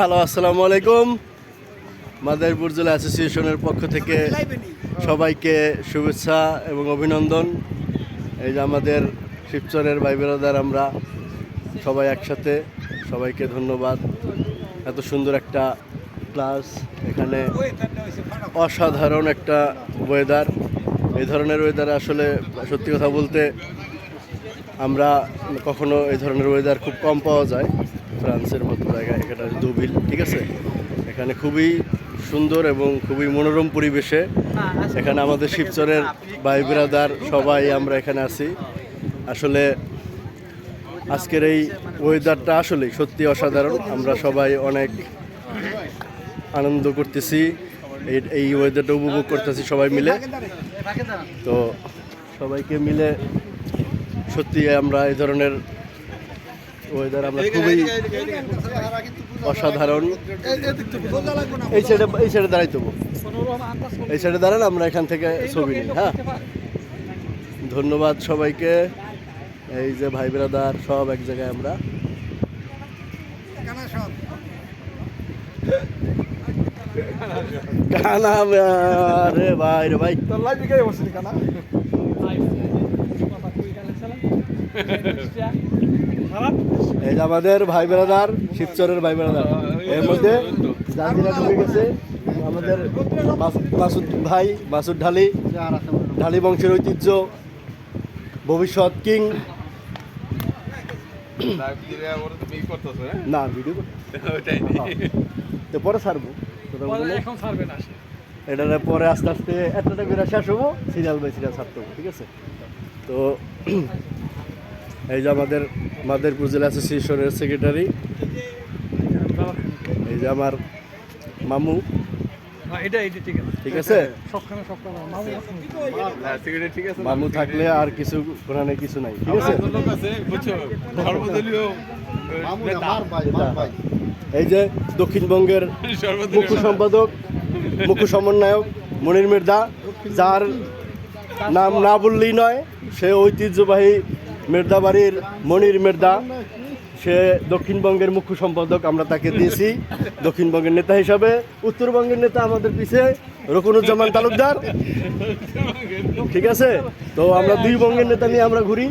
Hello, আসসালামু আলাইকুম। মাদারীপুর জেলা অ্যাসোসিয়েশনের পক্ষ থেকে সবাইকে শুভেচ্ছা এবং অভিনন্দন। এই যে আমাদের শিবচরের ভাই বেরাদার আমরা সবাই একসাথে, সবাইকে ধন্যবাদ। এত সুন্দর একটা ক্লাস, এখানে অসাধারণ একটা ওয়েদার এই ধরনের ওয়েদার আসলে, সত্যি কথা বলতে আমরা কখনো এই ধরনের ওয়েদার খুব কম পাওয়া যায়। ফ্রান্সের মতো জায়গায় এখানে দুবিল, ঠিক আছে? এখানে খুবই সুন্দর এবং খুবই মনোরম পরিবেশে। এখানে আমাদের শিবচরের ভাই ব্রাদার সবাই আমরা এখানে আছি। আসলে আজকের এই ওয়েদারটা আসলে সত্যি অসাধারণ। আমরা সবাই অনেক আনন্দ করতেছি। এই ওয়েদারটা উপভোগ করতেছি সবাই মিলে। তো সবাইকে মিলে সত্যি আমরা এই ধরনের ওয়েদার আমরা খুবই অসাধারণ। এই সাইডে এই সাইডে দাঁড়াই তবু এই সাইডে দাঁড়ান আমরা এখান থেকে ছবি নিই হ্যাঁ? ধন্যবাদ সবাইকে। এই যে ভাই ব্রাদার সব এক জায়গায় আমরা। কানা রে ভাই রে ভাই। তোর লাইভ বিকাই বসলি কানা? এই আমাদের ভাই ব্রাদার শিবচরের ভাই ব্রাদার এর মধ্যে জাজিরা ঢুকে গেছে আমাদের মাসুদ ভাই মাসুদ ঢালি ঢালি বংশের ঐতিহ্য ভবিষ্যৎ কিং। না ভিডিও তো পরে ছাড়বো। এটা পরে আস্তে আস্তে একটা করে শেষ হব সিরিয়াল বাই সিরিয়াল ছাড়তে হব ঠিক আছে? তো এই যে আমাদের মাদারীপুর জেলা অ্যাসোসিয়েশনের সেক্রেটারি এই যে আমার মামু। ঠিক আছে। মামু থাকলে আর কিছু কোরআনে কিছু নাই ঠিক আছে? এই যে দক্ষিণবঙ্গের মুখ্য সম্পাদক মুখ্য সমন্বয়ক মনির মির্জা যার নাম না বললেই নয় সে ঐতিহ্যবাহী মির্জা বাড়ির মনির মির্জা সে দক্ষিণবঙ্গের মুখ্য সম্পাদক আমরা তাকে দিয়েছি দক্ষিণবঙ্গের নেতা হিসাবে। উত্তরবঙ্গের নেতা আমাদের পিছে রকুনুজ্জামান তালুকদার। ঠিক আছে? তো আমরা দুই বঙ্গের নেতা নিয়ে আমরা ঘুরি?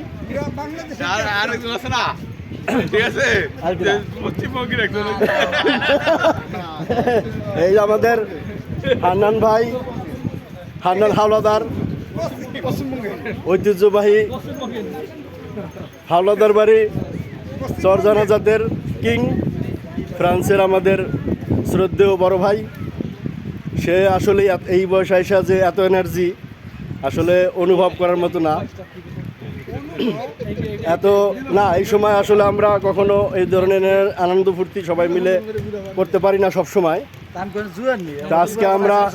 এই আমাদের হান্নান ভাই হান্নান হাওলাদার ঐতিহ্যবাহী হাওলাদার বাড়ি চরজানাজাদের কিং, ফ্রান্সের আমাদের শ্রদ্ধেয় বড় ভাই। সে আসলে এই বয়সে এসে যে এত এনার্জি আসলে অনুভব করার মতো না। এত না, এই সময় আসলে আমরা কখনো এই ধরনের আনন্দ ফুর্তি সবাই মিলে করতে পারি না সব সময় আজকে আমরা-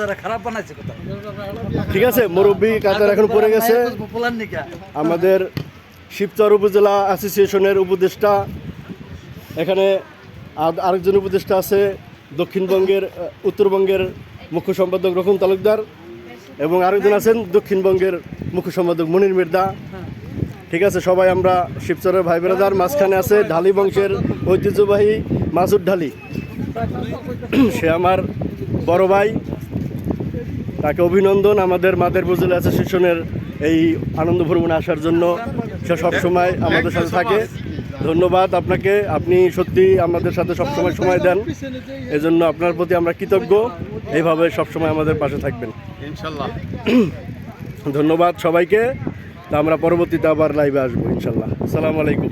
ঠিক আছে, মুরব্বী কাতার এখন পড়ে গেছে? আমাদের শিবচর উপজেলা অ্যাসোসিয়েশনের উপদেষ্টা, এখানে আর- আরেকজন উপদেষ্টা আছে, দক্ষিণবঙ্গের উত্তরবঙ্গের মুখ্য সম্পাদক রকম তালুকদার এবং আরেকজন আছেন দক্ষিণবঙ্গের মুখ্য সম্পাদক মনির মির্দা। ঠিক আছে, সবাই আমরা শিবচরের ভাই বেরাদার, মাঝখানে আছে ঢালি বংশের ঐতিহ্যবাহী মাসুদ ঢালি। সে আমার বড় ভাই, তাকে অভিনন্দন আমাদের মাদের বুজুল অ্যাসোসিয়েশনের এই আনন্দ ভ্রমণে আসার জন্য। সে সবসময় আমাদের সাথে থাকে। ধন্যবাদ আপনাকে। আপনি সত্যি আমাদের সাথে সবসময় সময় দেন। এজন্য আপনার প্রতি আমরা কৃতজ্ঞ। এইভাবে সবসময় আমাদের পাশে থাকবেন। ইনশাল্লাহ। ধন্যবাদ সবাইকে। তা আমরা পরবর্তীতে আবার লাইভে আসব ইনশাল্লাহ। আসসালামু আলাইকুম।